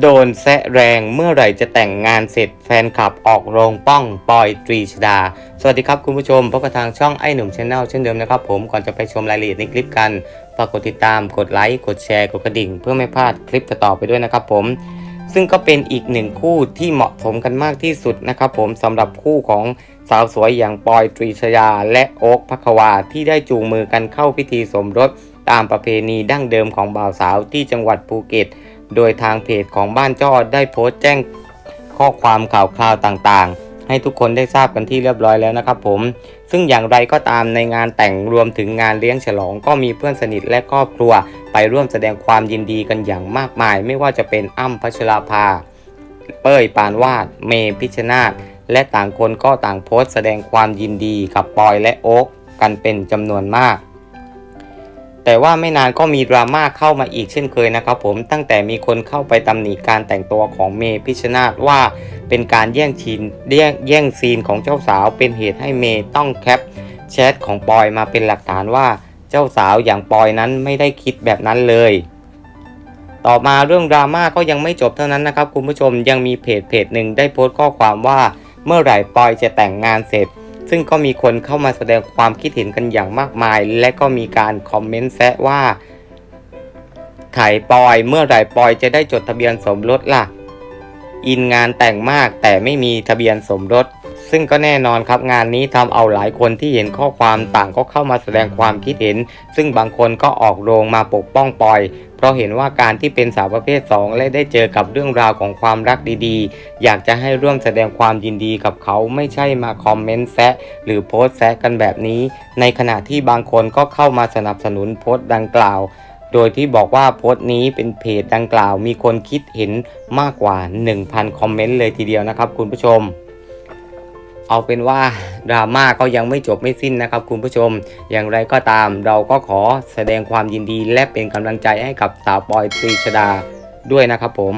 โดนแซะแรงเมื่อไหร่จะแต่งงานเสร็จแฟนคลับออกโรงป้องปอยตรีชดา สวัสดีครับคุณผู้ชมพบกับทางช่องไอ้หนุ่มชาแนลเช่นเดิมนะครับผมก่อนจะไปชมรายละเอียดในคลิปกันฝากกดติดตามกดไลค์กดแชร์กดกระดิ่ง เพื่อไม่พลาดคลิปต่อไปด้วยนะครับผมซึ่งก็เป็นอีกหนึ่งคู่ที่เหมาะสมกันมากที่สุดนะครับผมสำหรับคู่ของสาวสวยอย่างปอยตรีชยาและโอ๊คพักวาที่ได้จูงมือกันเข้าพิธีสมรส ตามประเพณีดั้งเดิมของบ่าวสาวที่จังหวัดภูเก็ต โดยทางเพจของบ้านจ้อได้โพสต์แจ้งข้อความข่าวคราวต่างๆ ให้ทุกคนได้ทราบกันที่เรียบร้อยแล้วนะครับผม ซึ่งอย่างไรก็ตามในงานแต่งรวมถึงงานเลี้ยงฉลองก็มีเพื่อนสนิทและครอบครัว ไปร่วมแสดงความยินดีกันอย่างมากมาย ไม่ว่าจะเป็นอ้ำพัชราภา เป้ยปานวาด เมพิชชนาธและต่างคนก็ต่างโพสต์แสดงความยินดีกับปอยและโอ๊กกันเป็นจำนวนมาก แต่ว่าไม่นานก็มีดราม่าเข้ามาอีกเช่นเคยนะครับผมตั้งแต่มีคนเข้าไปตำหนิการแต่งตัวของเมย์พิชชนาธว่าเป็นการแย่งชินแย่งแย่งซีนของเจ้าสาวเป็นเหตุให้เมย์ต้องแคปแชทของปอยมาเป็นหลักฐานว่าเจ้าสาวอย่างปอยนั้นไม่ได้คิดแบบนั้นเลย ต่อมาเรื่องดราม่าก็ยังไม่จบเท่านั้นนะครับคุณผู้ชมยังมีเพจเพจหนึ่งได้โพสต์ข้อความว่า เมื่อไหร่ปอยจะแต่งงานเสร็จ ซึ่งก็มีคนเข้ามาแสดงความคิดเห็นกันอย่างมากมาย และก็มีการคอมเมนต์แซะว่าไข่ปอยเมื่อไหร่ปอยจะได้จดทะเบียนสมรสล่ะ อินงานแต่งมากแต่ไม่มีทะเบียนสมรส ซึ่งก็แน่นอนครับงานนี้ทำเอาหลายคนที่เห็นข้อความต่างก็เข้ามาแสดงความคิดเห็น ซึ่งบางคนก็ออกโรงมาปกป้องปอย เพราะเห็นว่าการที่เป็นสาวประเภท 2 และได้เจอกับเรื่องราวของความรักดีๆ อยากจะให้ร่วมแสดงความยินดีกับเขาไม่ใช่มาคอมเมนต์แซะหรือโพสต์แซะกันแบบนี้ ในขณะที่บางคนก็เข้ามาสนับสนุนโพสต์ดังกล่าวโดยที่บอกว่าโพสต์นี้เป็นเพจดังกล่าวมีคนคิดเห็นมากกว่า 1,000 คอมเมนต์เลยทีเดียวนะครับคุณผู้ชม เอาเป็นว่าดราม่าก็ยังไม่จบไม่สิ้นนะครับคุณผู้ชม อย่างไรก็ตามเราก็ขอแสดงความยินดีและเป็นกำลังใจให้กับสาวปอยตรีชดาด้วยนะครับผม